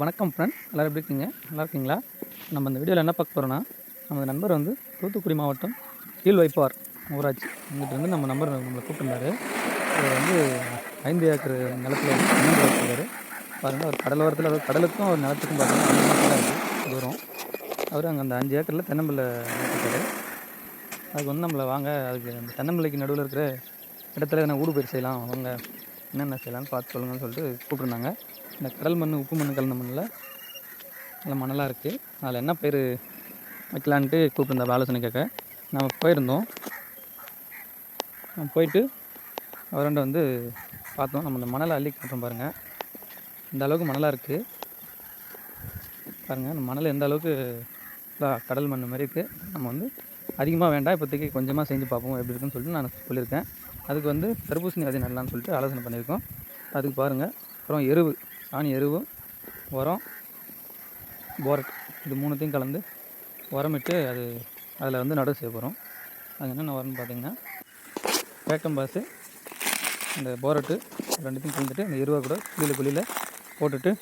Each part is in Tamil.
வணக்கம் ஃப்ரெண்ட் எல்லோரும் எப்படி இருக்கீங்க? நல்லா இருக்கீங்களா? நம்ம இந்த வீடியோவில் என்ன பார்க்க போகிறோன்னா நம்ம நண்பர் வந்து தூத்துக்குடி மாவட்டம் கீழ் வைப்பார் ஊராட்சி இங்கிட்டிருந்து நம்ம நம்பர் நம்மளை கூப்பிட்டுருந்தார். அவர் வந்து ஐந்து ஏக்கர் நிலத்தில் வந்து தென்னம்பிள்ளை பாருங்கள் அவர் கடலோரத்தில் அதாவது கடலுக்கும் அவர் நிலத்துக்கும் பார்த்தீங்கன்னா தூரம். அவர் அங்கே அந்த அஞ்சு ஏக்கரில் தென்னம்பிள்ளை வச்சுருக்காரு அதுக்கு வந்து நம்மளை வாங்க அதுக்கு அந்த தென்னம்பிள்ளைக்கு நடுவில் இருக்கிற இடத்துல எதனா ஊடுபயிர் செய்யலாம். அவங்க என்னென்ன செய்யலாம்னு பார்த்து சொல்லுங்கன்னு சொல்லிட்டு கூப்பிட்ருந்தாங்க இந்த கடல் மண் உப்பு மண் கலந்த மண்ணில் நல்ல மணலாக இருக்குது அதில் என்ன பயிர் வைக்கலான்ட்டு கூப்பிட்டுருந்தா ஆலோசனை கேட்க நம்ம போயிருந்தோம். நம்ம போயிட்டு அவரண்ட வந்து பார்த்தோம். நம்ம இந்த மணலை அள்ளி காட்டுறோம் பாருங்கள் இந்த அளவுக்கு மணலாக இருக்குது பாருங்கள் இந்த மணல் எந்த அளவுக்கு கடல் மண் மாதிரி இருக்குது நம்ம வந்து அதிகமாக வேண்டாம். இப்போதைக்கு கொஞ்சமாக செஞ்சு பார்ப்போம் எப்படி இருக்குன்னு சொல்லிட்டு நான் சொல்லியிருக்கேன். அதுக்கு வந்து தர்பூசணி விதை நடலான்னு சொல்லிட்டு ஆலோசனை பண்ணியிருக்கோம். அதுக்கு பாருங்கள் அப்புறம் எருவு. சாணி எருவும் உரம் போரட் இது மூணுத்தையும் கலந்து உரமிட்டு அது அதில் வந்து நடவு செய்ய போகிறோம். அது என்னென்ன உரம்னு பார்த்தீங்கன்னா வேக்கம்பாசு இந்த போரட்டு ரெண்டுத்தையும் கலந்துட்டு அந்த எருவை கூட குழியில் குழியில் போட்டுட்டு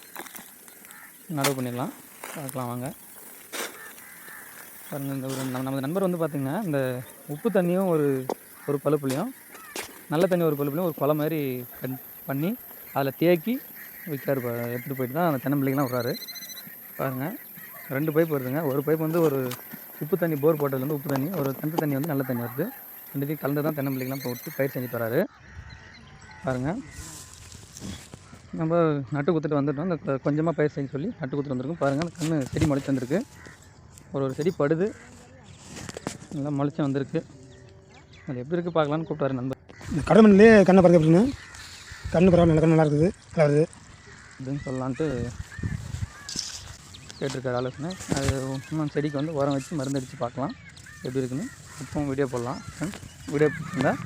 நடவு பண்ணிடலாம். பார்க்கலாம் வாங்க. பாருங்க இந்த ஒரு நமது நண்பர் வந்து பார்த்திங்கன்னா இந்த உப்பு தண்ணியும் ஒரு ஒரு பழுப்புலையும் நல்ல தண்ணி ஒரு பழுப்புலையும் ஒரு குளம் மாதிரி கண் பண்ணி அதில் தேக்கி விற்காரு பா எடுத்துகிட்டு போயிட்டு தான் அந்த தென்னம்பிள்ளைக்கெலாம் விட்றாரு. பாருங்கள் ரெண்டு பைப் வருதுங்க. ஒரு பைப் வந்து ஒரு உப்பு தண்ணி போர் போட்டதுலேருந்து உப்பு தண்ணி ஒரு தண்டு தண்ணி வந்து நல்ல தண்ணி வருது. ரெண்டுத்தையும் கலந்து தான் தென்னம்பிள்ளைக்கெலாம் போட்டு பயிர் செஞ்சு தராரு. பாருங்கள் நம்ம நட்டு குத்துட்டு வந்துட்டோம். இந்த கொஞ்சமாக பயிர் செய்ய சொல்லி நட்டு குத்துட்டு வந்திருக்கோம். பாருங்கள் அந்த கன்று செடி முளைச்சி வந்திருக்கு. ஒரு ஒரு செடி படுது. நல்லா முளைச்சி வந்திருக்கு. அது எப்படி இருக்குது பார்க்கலான்னு கூப்பிட்டாரு நண்பர். இந்த கண்ணை பறக்க அப்படின்னு கண்ணு பரவாயில்ல நல்ல கண்ணு நல்லா இருக்குது நல்லா இருக்குது அப்படின்னு சொல்லலான்ட்டு கேட்டிருக்காரு ஆலோசனை. அது இன்னும் செடிக்கு வந்து உரம் வச்சு மருந்து அடித்து பார்க்கலாம். எப்படி இருக்குன்னு இப்போவும் வீடியோ போடலாம். வீடியோ பிடிச்சிருந்தால்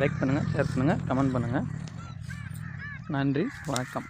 லைக் பண்ணுங்கள் ஷேர் பண்ணுங்கள் கமெண்ட் பண்ணுங்கள் நன்றி வணக்கம்.